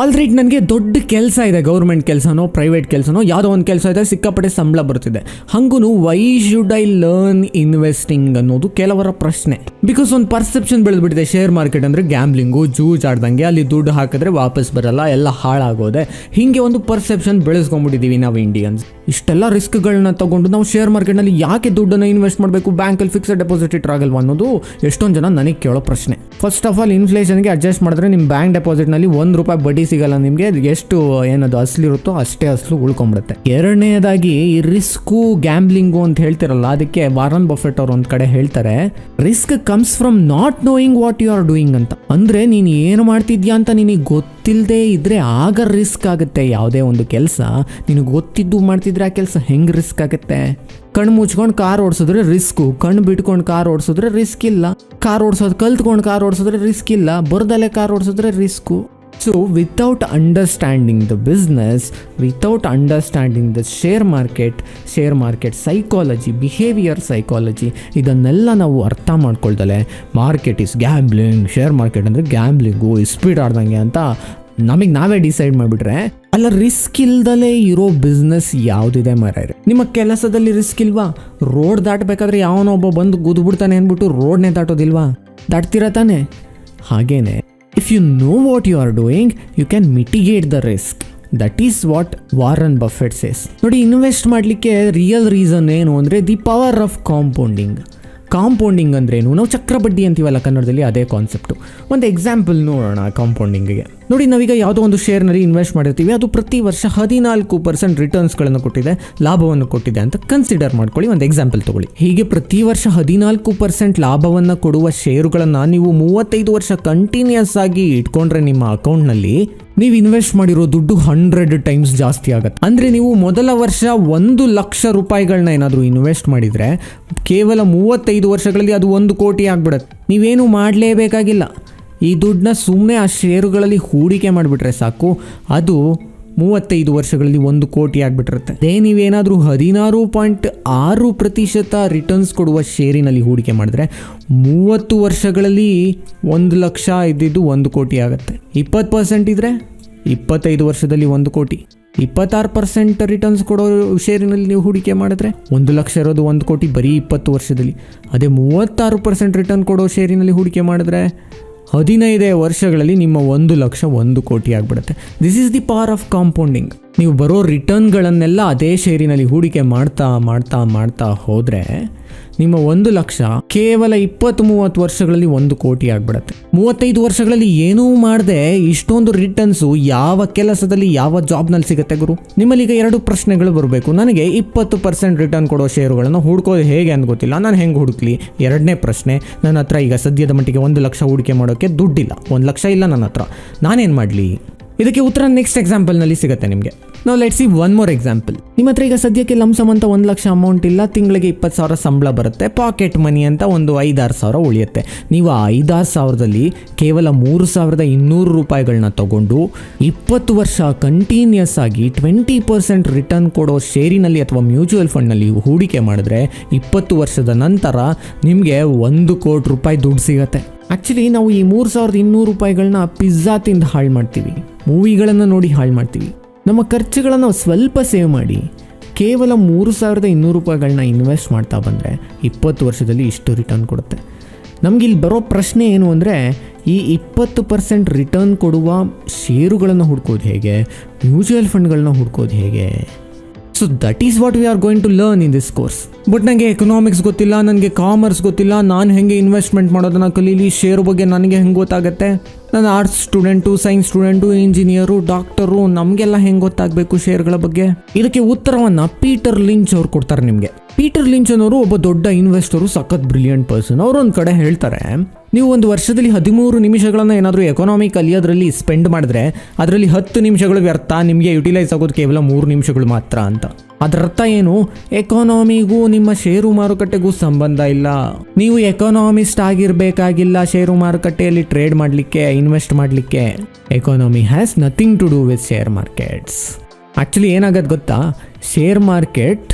All right ನನಗೆ ದೊಡ್ಡ ಕೆಲಸ ಇದೆ ಗೌರ್ಮೆಂಟ್ ಕೆಲಸನೋ ಪ್ರೈವೇಟ್ ಕೆಲಸನೋ, ಯಾವುದೋ ಒಂದು ಕೆಲಸ ಇದೆ, ಸಿಕ್ಕಾಪಟ್ಟೆ ಸಂಬಳ ಬರ್ತಿದೆ ಹಂಗೂ why should I learn investing ಅನ್ನೋದು ಕೆಲವರ ಪ್ರಶ್ನೆ. ಬಿಕಾಸ್ ಒಂದು ಪರ್ಸೆಪ್ಷನ್ ಬೆಳೆದ್ಬಿಟ್ಟಿದೆ ಶೇರ್ ಮಾರ್ಕೆಟ್ ಅಂದರೆ ಗ್ಯಾಮ್ಲಿಂಗು ಜೂಜಾಡ್ದಂಗೆ ಅಲ್ಲಿ ದುಡ್ಡು ಹಾಕಿದ್ರೆ ವಾಪಸ್ ಬರಲ್ಲ, ಎಲ್ಲ ಹಾಳಾಗೋದೆ. ಹೀಗೆ ಒಂದು ಪರ್ಸೆಪ್ಷನ್ ಬೆಳೆಸ್ಕೊಂಡ್ಬಿಟ್ಟಿದ್ದೀವಿ ನಾವು ಇಂಡಿಯನ್ಸ್ ಇಷ್ಟೆಲ್ಲ ರಿಸ್ಕ್ಗಳನ್ನ ತಗೊಂಡು ನಾವು ಶೇರ್ ಮಾರ್ಕೆಟ್ನಲ್ಲಿ ಯಾಕೆ ದುಡ್ಡನ್ನು ಇನ್ವೆಸ್ಟ್ ಮಾಡಬೇಕು? ಬ್ಯಾಂಕಲ್ಲಿ ಫಿಕ್ಸ್ಡ್ ಡೆಪಾಸಿಟ್ ಇಟ್ರಾಗಲ್ವಾ ಅನ್ನೋದು ಎಷ್ಟೊಂದು ಜನ ನನಗೆ ಕೇಳೋ ಪ್ರಶ್ನೆ. ಫಸ್ಟ್ ಆಫ್ ಆಲ್ ಇನ್ಫ್ಲೇಷನ್ಗೆ ಅಡ್ಜಸ್ಟ್ ಮಾಡಿದ್ರೆ ನಿಮ್ಮ ಬ್ಯಾಂಕ್ ಡೆಪಾಸಿಟ್ನಲ್ಲಿ ಒಂದು ರೂಪಾಯಿ ಬಡ್ಡಿ ಸಿಗಲ್ಲ ನಿಮಗೆ. ಎಷ್ಟು, ಏನದು ಅಸಲಿರುತ್ತೋ ಅಷ್ಟೇ ಅಸಲು ಉಳ್ಕೊಂಬಿಡುತ್ತೆ. ಎರಡನೇದಾಗಿ ಈ ರಿಸ್ಕು ಗ್ಯಾಂಬ್ಲಿಂಗು ಅಂತ ಹೇಳ್ತಿರಲ್ಲ, ಅದಕ್ಕೆ ವಾರನ್ ಬಫೆಟ್ ಅವರು ಒಂದು ಕಡೆ ಹೇಳ್ತಾರೆ risk comes from not knowing what you are doing ಅಂತ. ಅಂದ್ರೆ ನೀನು ಏನು ಮಾಡ್ತಿದ್ಯಾ ಅಂತ ನಿನಗೆ ಗೊತ್ತಿಲ್ಲದೆ ಇದ್ದರೆ ಆಗ ರಿಸ್ಕ್ ಆಗುತ್ತೆ. ಯಾವುದೇ ಒಂದು ಕೆಲಸ, ನಿನಗೆ ಗೊತ್ತಿದ್ದು ಮಾಡ್ತಿದ್ರೆ ಆ ಕೆಲಸ ಹೆಂಗೆ ರಿಸ್ಕ್ ಆಗುತ್ತೆ? ಕಣ್ಣು ಮುಚ್ಕೊಂಡು ಕಾರ್ ಓಡಿಸಿದ್ರೆ ರಿಸ್ಕು ಕಣ್ಣು ಬಿಟ್ಕೊಂಡು ಕಾರ್ ಓಡಿಸಿದ್ರೆ ರಿಸ್ಕ್ ಇಲ್ಲ. ಕಾರ್ ಓಡಿಸೋದು, ಕಲ್ತ್ಕೊಂಡು ಕಾರ್ ಓಡಿಸಿದ್ರೆ ರಿಸ್ಕ್ ಇಲ್ಲ. ಬರ್ದಲ್ಲೇ car ಓಡಿಸಿದ್ರೆ risk so without understanding the business without understanding the share market share market psychology behaviour psychology ಇದನ್ನೆಲ್ಲ ನಾವು ಅರ್ಥ ಮಾಡ್ಕೊಳ್ದಲೆ market is gambling share market ಅಂದರೆ ಗ್ಯಾಂಬ್ಲಿಂಗು ಸ್ಪೀಡ್ ಆಡ್ದಂಗೆ ಅಂತ ನಮಗೆ ನಾವೇ ಡಿಸೈಡ್ ಮಾಡಿಬಿಟ್ರೆ, ಅಲ್ಲ ರಿಸ್ಕ್ ಇಲ್ದಲೇ ಇರೋ ಬಿಸ್ನೆಸ್ ಯಾವುದಿದೆ ಮಾರಾಯ್ರೆ ನಿಮ್ಮ ಕೆಲಸದಲ್ಲಿ ರಿಸ್ಕ್ ಇಲ್ವಾ? ರೋಡ್ ದಾಟಬೇಕಾದ್ರೆ ಯಾವನೋ ಒಬ್ಬ ಬಂದು ಗುದ್ಬಿಡ್ತಾನೆ ಅಂದ್ಬಿಟ್ಟು ರೋಡ್ನೇ ದಾಟೋದಿಲ್ವಾ? ದಾಟ್ತೀರಾ ತಾನೆ? ಹಾಗೇನೆ. If you know what you are doing you can mitigate the risk that is what Warren Buffett says ನೋಡಿ ಇನ್ವೆಸ್ಟ್ ಮಾಡಲಿಕ್ಕೆ ರಿಯಲ್ ರೀಸನ್ ಏನು ಅಂದರೆ the power of compounding compounding ಅಂದ್ರೇನು? ನಾವು ಚಕ್ರಬಡ್ಡಿ ಅಂತೀವಲ್ಲ ಕನ್ನಡದಲ್ಲಿ, ಅದೇ ಕಾನ್ಸೆಪ್ಟು ಒಂದು ಎಕ್ಸಾಂಪಲ್ ನೋಡೋಣ ಕಾಂಪೌಂಡಿಂಗಿಗೆ ನೋಡಿ, ನಾವೀಗ ಯಾವುದೋ ಒಂದು ಶೇರ್ನಲ್ಲಿ ಇನ್ವೆಸ್ಟ್ ಮಾಡಿರ್ತೀವಿ, ಅದು ಪ್ರತಿ ವರ್ಷ ಹದಿನಾಲ್ಕು ಪರ್ಸೆಂಟ್ ರಿಟರ್ನ್ಸ್ಗಳನ್ನು ಕೊಟ್ಟಿದೆ, ಲಾಭವನ್ನು ಕೊಟ್ಟಿದೆ ಅಂತ ಕನ್ಸಿಡರ್ ಮಾಡ್ಕೊಳ್ಳಿ, ಒಂದು ಎಕ್ಸಾಂಪಲ್ ತಗೊಳ್ಳಿ. ಹೀಗೆ ಪ್ರತಿ ವರ್ಷ ಹದಿನಾಲ್ಕು ಪರ್ಸೆಂಟ್ ಲಾಭವನ್ನು ಕೊಡುವ ಶೇರುಗಳನ್ನು ನೀವು ಮೂವತ್ತೈದು ವರ್ಷ ಕಂಟಿನ್ಯೂಸ್ ಆಗಿ ಇಟ್ಕೊಂಡ್ರೆ ನಿಮ್ಮ ಅಕೌಂಟ್ನಲ್ಲಿ ನೀವು ಇನ್ವೆಸ್ಟ್ ಮಾಡಿರೋ ದುಡ್ಡು ಹಂಡ್ರೆಡ್ ಟೈಮ್ಸ್ ಜಾಸ್ತಿ ಆಗುತ್ತೆ. ಅಂದರೆ ನೀವು ಮೊದಲ ವರ್ಷ ಒಂದು ಲಕ್ಷ ರೂಪಾಯಿಗಳನ್ನ ಏನಾದರೂ ಇನ್ವೆಸ್ಟ್ ಮಾಡಿದರೆ ಕೇವಲ ಮೂವತ್ತೈದು ವರ್ಷಗಳಲ್ಲಿ ಅದು ಒಂದು ಕೋಟಿ ಆಗ್ಬಿಡುತ್ತೆ. ನೀವೇನು ಮಾಡಲೇಬೇಕಾಗಿಲ್ಲ. ಈ ದುಡ್ಡನ್ನ ಸುಮ್ಮನೆ ಆ ಷೇರುಗಳಲ್ಲಿ ಹೂಡಿಕೆ ಮಾಡಿಬಿಟ್ರೆ ಸಾಕು. ಅದು ಮೂವತ್ತೈದು ವರ್ಷಗಳಲ್ಲಿ ಒಂದು ಕೋಟಿ ಆಗಿಬಿಟ್ಟಿರುತ್ತೆ. ಅದೇ ನೀವೇನಾದರೂ ಹದಿನಾರು ಪಾಯಿಂಟ್ ಆರು ಪ್ರತಿಶತ ರಿಟರ್ನ್ಸ್ ಕೊಡುವ ಷೇರಿನಲ್ಲಿ ಹೂಡಿಕೆ ಮಾಡಿದ್ರೆ ಮೂವತ್ತು ವರ್ಷಗಳಲ್ಲಿ ಒಂದು ಲಕ್ಷ ಇದ್ದಿದ್ದು ಒಂದು ಕೋಟಿ ಆಗುತ್ತೆ. ಇಪ್ಪತ್ತು ಪರ್ಸೆಂಟ್ ಇದ್ದರೆ ಇಪ್ಪತ್ತೈದು ವರ್ಷದಲ್ಲಿ ಒಂದು ಕೋಟಿ. ಇಪ್ಪತ್ತಾರು ಪರ್ಸೆಂಟ್ ರಿಟರ್ನ್ಸ್ ಕೊಡೋ ಶೇರಿನಲ್ಲಿ ನೀವು ಹೂಡಿಕೆ ಮಾಡಿದ್ರೆ ಒಂದು ಲಕ್ಷ ಇರೋದು ಒಂದು ಕೋಟಿ ಬರೀ ಇಪ್ಪತ್ತು ವರ್ಷದಲ್ಲಿ. ಅದೇ ಮೂವತ್ತಾರು ಪರ್ಸೆಂಟ್ ರಿಟರ್ನ್ ಕೊಡೋ ಶೇರಿನಲ್ಲಿ ಹೂಡಿಕೆ ಮಾಡಿದ್ರೆ ಹದಿನೈದೇ ವರ್ಷಗಳಲ್ಲಿ ನಿಮ್ಮ ಒಂದು ಲಕ್ಷ ಒಂದು ಕೋಟಿ ಆಗಿಬಿಡುತ್ತೆ. This is the power of compounding ನೀವು ಬರೋ ರಿಟರ್ನ್ಗಳನ್ನೆಲ್ಲ ಅದೇ ಶೇರಿನಲ್ಲಿ ಹೂಡಿಕೆ ಮಾಡ್ತಾ ಮಾಡ್ತಾ ಮಾಡ್ತಾ ಹೋದರೆ ನಿಮ್ಮ ಒಂದು ಲಕ್ಷ ಕೇವಲ ಇಪ್ಪತ್ತು ಮೂವತ್ತು ವರ್ಷಗಳಲ್ಲಿ ಒಂದು ಕೋಟಿ ಆಗ್ಬಿಡತ್ತೆ. ಮೂವತ್ತೈದು ವರ್ಷಗಳಲ್ಲಿ ಏನೂ ಮಾಡದೆ ಇಷ್ಟೊಂದು ರಿಟರ್ನ್ಸು ಯಾವ ಕೆಲಸದಲ್ಲಿ ಯಾವ ಜಾಬ್ನಲ್ಲಿ ಸಿಗುತ್ತೆ ಗುರು? ನಿಮ್ಮಲ್ಲಿ ಎರಡು ಪ್ರಶ್ನೆಗಳು ಬರಬೇಕು. ನನಗೆ ಇಪ್ಪತ್ತು ಪರ್ಸೆಂಟ್ ರಿಟರ್ನ್ ಕೊಡೋ ಷೇರುಗಳನ್ನು ಹುಡ್ಕೋದು ಹೇಗೆ ಅಂತ ಗೊತ್ತಿಲ್ಲ. ನಾನು ಹೆಂಗೆ ಹುಡುಕ್ಲಿ? ಎರಡನೇ ಪ್ರಶ್ನೆ, ನನ್ನ ಹತ್ರ ಈಗ ಸದ್ಯದ ಮಟ್ಟಿಗೆ ಒಂದು ಲಕ್ಷ ಹೂಡಿಕೆ ಮಾಡೋಕ್ಕೆ ದುಡ್ಡಿಲ್ಲ. ಒಂದು ಲಕ್ಷ ಇಲ್ಲ ನನ್ನ ಹತ್ರ. ನಾನೇನು ಮಾಡಲಿ? ಇದಕ್ಕೆ ಉತ್ತರ ನೆಕ್ಸ್ಟ್ ಎಕ್ಸಾಂಪಲ್ನಲ್ಲಿ ಸಿಗುತ್ತೆ ನಿಮಗೆ. ನಾವು let see one more example ನಿಮ್ಮ ಹತ್ರ ಈಗ ಸದ್ಯಕ್ಕೆ ಲಂಸಮ್ ಅಂತ ಒಂದು ಲಕ್ಷ ಅಮೌಂಟ್ ಇಲ್ಲ, ತಿಂಗಳಿಗೆ ಇಪ್ಪತ್ತು ಸಾವಿರ ಸಂಬಳ ಬರುತ್ತೆ ಪಾಕೆಟ್ ಮನಿ ಅಂತ ಒಂದು ಐದಾರು ಸಾವಿರ ಉಳಿಯುತ್ತೆ. ನೀವು ಆ ಐದಾರು ಸಾವಿರದಲ್ಲಿ ಕೇವಲ ಮೂರು ಸಾವಿರದ ಇನ್ನೂರು ರೂಪಾಯಿಗಳನ್ನ ತಗೊಂಡು ಇಪ್ಪತ್ತು ವರ್ಷ ಕಂಟಿನ್ಯೂಸ್ ಆಗಿ ಟ್ವೆಂಟಿ ಪರ್ಸೆಂಟ್ ರಿಟರ್ನ್ ಕೊಡೋ ಶೇರಿನಲ್ಲಿ ಅಥವಾ ಮ್ಯೂಚುವಲ್ ಫಂಡ್ನಲ್ಲಿ ಹೂಡಿಕೆ ಮಾಡಿದ್ರೆ ಇಪ್ಪತ್ತು ವರ್ಷದ ನಂತರ ನಿಮಗೆ ಒಂದು ಕೋಟಿ ರೂಪಾಯಿ ದುಡ್ಡು ಸಿಗತ್ತೆ. ಆ್ಯಕ್ಚುಲಿ ನಾವು ಈ ಮೂರು ಸಾವಿರದ ಇನ್ನೂರು ರೂಪಾಯಿಗಳನ್ನ ಪಿಜ್ಜಾ ತಿಂದು ಹಾಳು ಮಾಡ್ತೀವಿ. ಮೂವಿಗಳನ್ನು ನೋಡಿ ಹಾಳು ಮಾಡ್ತೀವಿ. ನಮ್ಮ ಖರ್ಚುಗಳನ್ನು ಸ್ವಲ್ಪ ಸೇವ್ ಮಾಡಿ ಕೇವಲ ಮೂರು ಸಾವಿರದ ಇನ್ನೂರು ರೂಪಾಯಿಗಳನ್ನ ಇನ್ವೆಸ್ಟ್ ಮಾಡ್ತಾ ಬಂದರೆ ಇಪ್ಪತ್ತು ವರ್ಷದಲ್ಲಿ ಇಷ್ಟು ರಿಟರ್ನ್ ಕೊಡುತ್ತೆ. ನಮಗೆ ಇಲ್ಲಿ ಬರೋ ಪ್ರಶ್ನೆ ಏನು ಅಂದರೆ, ಈ ಇಪ್ಪತ್ತು ಪರ್ಸೆಂಟ್ ರಿಟರ್ನ್ ಕೊಡುವ ಷೇರುಗಳನ್ನು ಹುಡ್ಕೋದು ಹೇಗೆ? ಮ್ಯೂಚುವಲ್ ಫಂಡ್ಗಳನ್ನ ಹುಡ್ಕೋದು ಹೇಗೆ? So that is what we are going to learn in this course but ನನಗೆ ಎಕನಾಮಿಕ್ಸ್ ಗೊತ್ತಿಲ್ಲ ನನಗೆ ಕಾಮರ್ಸ್ ಗೊತ್ತಿಲ್ಲ, ನಾನು ಹೆಂಗೆ ಇನ್ವೆಸ್ಟ್ಮೆಂಟ್ ಮಾಡೋದನ್ನ ಕಲೀಲಿ, ಷೇರು ಬಗ್ಗೆ ನನಗೆ ಹೆಂಗೆ ಗೊತ್ತಾಗುತ್ತೆ? ನಾನು arts student science student engineer doctor ನಮಗೆಲ್ಲ ಹೆಂಗೆ ಗೊತ್ತಾಗಬೇಕು ಶೇರ್ಗಳ ಬಗ್ಗೆ? ಇದಕ್ಕೆ ಉತ್ತರವನ್ನು ಪೀಟರ್ ಲಿಂಚ್ ಅವ್ರು ಕೊಡ್ತಾರೆ ನಿಮಗೆ. ಪೀಟರ್ ಲಿಂಚ್ ಅನ್ನೋರು ಒಬ್ಬ ದೊಡ್ಡ ಇನ್ವೆಸ್ಟರು ಸಖತ್ ಬ್ರಿಲಿಯಂಟ್ ಪರ್ಸನ್ ಅವರು ಒಂದು ಕಡೆ ಹೇಳ್ತಾರೆ, ನೀವು ಒಂದು ವರ್ಷದಲ್ಲಿ ಹದಿಮೂರು ನಿಮಿಷಗಳನ್ನು ಏನಾದರೂ ಎಕನಾಮಿ ಕಲಿಯೋದ್ರಲ್ಲಿ ಸ್ಪೆಂಡ್ ಮಾಡಿದ್ರೆ, ಅದರಲ್ಲಿ ಹತ್ತು ನಿಮಿಷಗಳು ವ್ಯರ್ಥ ನಿಮಗೆ ಯುಟಿಲೈಸ್ ಆಗೋದು ಕೇವಲ ಮೂರು ನಿಮಿಷಗಳು ಮಾತ್ರ ಅಂತ. ಅದರರ್ಥ ಏನು? ಎಕಾನಮಿಗೂ ನಿಮ್ಮ ಷೇರು ಮಾರುಕಟ್ಟೆಗೂ ಸಂಬಂಧ ಇಲ್ಲ. ನೀವು ಎಕಾನಮಿಸ್ಟ್ ಆಗಿರಬೇಕಾಗಿಲ್ಲ ಷೇರು ಮಾರುಕಟ್ಟೆಯಲ್ಲಿ ಟ್ರೇಡ್ ಮಾಡಲಿಕ್ಕೆ ಇನ್ವೆಸ್ಟ್ ಮಾಡಲಿಕ್ಕೆ. Economy has nothing to do with share markets actually ಏನಾಗತ್ತೆ ಗೊತ್ತಾ? Share market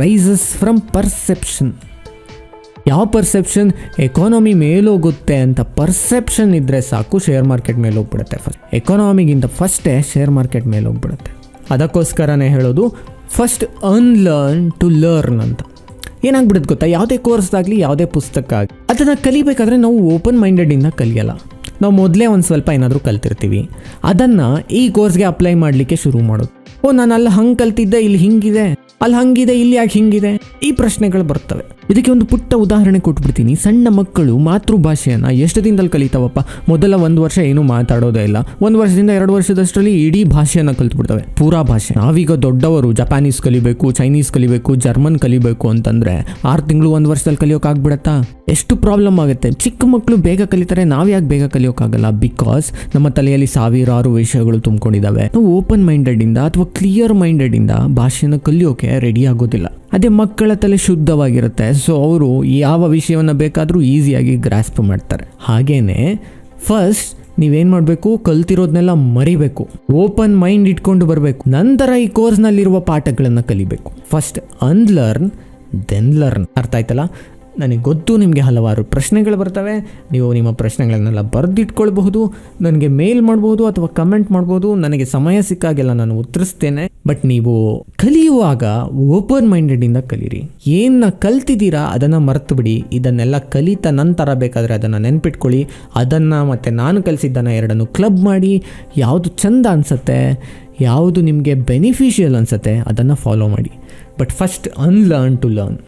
rises from perception ಯಾವ ಪರ್ಸೆಪ್ಷನ್ ಎಕಾನಮಿ ಮೇಲೋಗುತ್ತೆ ಅಂತ ಪರ್ಸೆಪ್ಷನ್ ಇದ್ದರೆ ಸಾಕು ಶೇರ್ ಮಾರ್ಕೆಟ್ ಮೇಲೆ ಹೋಗ್ಬಿಡುತ್ತೆ ಫಸ್ಟ್ ಎಕಾನಮಿಗಿಂತ ಫಸ್ಟೇ ಶೇರ್ ಮಾರ್ಕೆಟ್ ಮೇಲೆ ಹೋಗ್ಬಿಡುತ್ತೆ ಅದಕ್ಕೋಸ್ಕರನೇ ಹೇಳೋದು ಫಸ್ಟ್ ಅನ್ಲರ್ನ್ ಟು ಲರ್ನ್ ಅಂತ. ಏನಾಗ್ಬಿಡುತ್ತೆ ಗೊತ್ತಾ? ಯಾವುದೇ ಕೋರ್ಸ್ದಾಗಲಿ ಯಾವುದೇ ಪುಸ್ತಕ ಆಗಲಿ, ಅದನ್ನು ಕಲಿಬೇಕಾದ್ರೆ ನಾವು ಓಪನ್ ಮೈಂಡೆಡಿಂದ ಕಲಿಯಲ್ಲ. ನಾವು ಮೊದಲೇ ಒಂದು ಸ್ವಲ್ಪ ಏನಾದರೂ ಕಲ್ತಿರ್ತೀವಿ. ಅದನ್ನು ಈ ಕೋರ್ಸ್ಗೆ ಅಪ್ಲೈ ಮಾಡಲಿಕ್ಕೆ ಶುರು ಮಾಡೋದು. ಓ ನಾನು ಅಲ್ಲಿ ಹಂಗೆ ಕಲ್ತಿದ್ದೆ, ಇಲ್ಲಿ ಹಿಂಗಿದೆ. ಅಲ್ಲಿ ಹಂಗಿದೆ, ಇಲ್ಲಿ ಯಾಕೆ ಹಿಂಗಿದೆ? ಈ ಪ್ರಶ್ನೆಗಳು ಬರ್ತವೆ. ಇದಕ್ಕೆ ಒಂದು ಪುಟ್ಟ ಉದಾಹರಣೆ ಕೊಟ್ಬಿಡ್ತೀನಿ. ಸಣ್ಣ ಮಕ್ಕಳು ಮಾತೃಭಾಷೆಯನ್ನು ಎಷ್ಟು ದಿನದಲ್ಲಿ ಕಲಿತಾವಪ್ಪ? ಮೊದಲ ಒಂದು ವರ್ಷ ಏನೂ ಮಾತಾಡೋದೇ ಇಲ್ಲ. ಒಂದು ವರ್ಷದಿಂದ ಎರಡು ವರ್ಷದಷ್ಟರಲ್ಲಿ ಇಡೀ ಭಾಷೆಯನ್ನು ಕಲ್ತ್ಬಿಡ್ತವೆ. ಪೂರಾ ಭಾಷೆ. ನಾವೀಗ ದೊಡ್ಡವರು ಜಪಾನೀಸ್ ಕಲಿಬೇಕು ಚೈನೀಸ್ ಕಲಿಬೇಕು ಜರ್ಮನ್ ಕಲಿಬೇಕು ಅಂತಂದ್ರೆ ಆರು ತಿಂಗಳು ಒಂದು ವರ್ಷದಲ್ಲಿ ಕಲಿಯೋಕ್ಕಾಗ್ಬಿಡತ್ತಾ ಎಷ್ಟು ಪ್ರಾಬ್ಲಮ್ ಆಗುತ್ತೆ? ಚಿಕ್ಕ ಮಕ್ಕಳು ಬೇಗ ಕಲಿತಾರೆ, ನಾವು ಯಾಕೆ ಬೇಗ ಕಲಿಯೋಕ್ಕಾಗಲ್ಲ ಬಿಕಾಸ್ ನಮ್ಮ ತಲೆಯಲ್ಲಿ ಸಾವಿರಾರು ವಿಷಯಗಳು ತುಂಬಿಕೊಂಡಿದ್ದಾವೆ ನಾವು ಓಪನ್ ಮೈಂಡೆಡ್ ಇಂದ ಅಥವಾ ಕ್ಲಿಯರ್ ಮೈಂಡೆಡ್ ಇಂದ ಭಾಷೆಯನ್ನು ಕಲಿಯೋಕೆ ರೆಡಿ ಆಗೋದಿಲ್ಲ. ಅದೇ ಮಕ್ಕಳ ತಲೆ ಶುದ್ಧವಾಗಿರುತ್ತೆ. ಸೊ ಅವರು ಯಾವ ವಿಷಯವನ್ನು ಬೇಕಾದರೂ ಈಸಿಯಾಗಿ ಗ್ರಾಸ್ಪ್ ಮಾಡ್ತಾರೆ. ಹಾಗೇನೆ ಫಸ್ಟ್ ನೀವೇನು ಮಾಡಬೇಕು? ಕಲ್ತಿರೋದನ್ನೆಲ್ಲ ಮರಿಬೇಕು. ಓಪನ್ ಮೈಂಡ್ ಇಟ್ಕೊಂಡು ಬರಬೇಕು. ನಂತರ ಈ ಕೋರ್ಸ್ನಲ್ಲಿರುವ ಪಾಠಗಳನ್ನು ಕಲಿಬೇಕು. ಫಸ್ಟ್ ಅನ್ಲರ್ನ್ ದೆನ್ ಲರ್ನ್ ಅರ್ಥ ಆಯ್ತಲ್ಲ? ನನಗೆ ಗೊತ್ತು, ನಿಮಗೆ ಹಲವಾರು ಪ್ರಶ್ನೆಗಳು ಬರ್ತವೆ. ನೀವು ನಿಮ್ಮ ಪ್ರಶ್ನೆಗಳನ್ನೆಲ್ಲ ಬರೆದಿಟ್ಕೊಳ್ಬಹುದು, ನನಗೆ ಮೇಲ್ ಮಾಡ್ಬೋದು ಅಥವಾ ಕಮೆಂಟ್ ಮಾಡ್ಬೋದು, ನನಗೆ ಸಮಯ ಸಿಕ್ಕಾಗೆಲ್ಲ ನಾನು ಉತ್ತರಿಸ್ತೇನೆ. ಬಟ್ ನೀವು ಕಲಿಯುವಾಗ ಓಪನ್ ಮೈಂಡೆಡಿಂದ ಕಲೀರಿ. ಏನ ಕಲ್ತಿದ್ದೀರಾ ಅದನ್ನು ಮರ್ತು ಬಿಡಿ ಇದನ್ನೆಲ್ಲ ಕಲಿತ ನಂತರ ಬೇಕಾದರೆ ಅದನ್ನು ನೆನ್ಪಿಟ್ಕೊಳ್ಳಿ. ಅದನ್ನು ಮತ್ತು ನಾನು ಕಲಿಸಿದ್ದನ್ನು ಎರಡನ್ನು ಕ್ಲಬ್ ಮಾಡಿ. ಯಾವುದು ಚೆಂದ ಅನಿಸುತ್ತೆ, ಯಾವುದು ನಿಮಗೆ ಬೆನಿಫಿಷಿಯಲ್ ಅನಿಸುತ್ತೆ ಅದನ್ನು ಫಾಲೋ ಮಾಡಿ. But first unlearn to learn.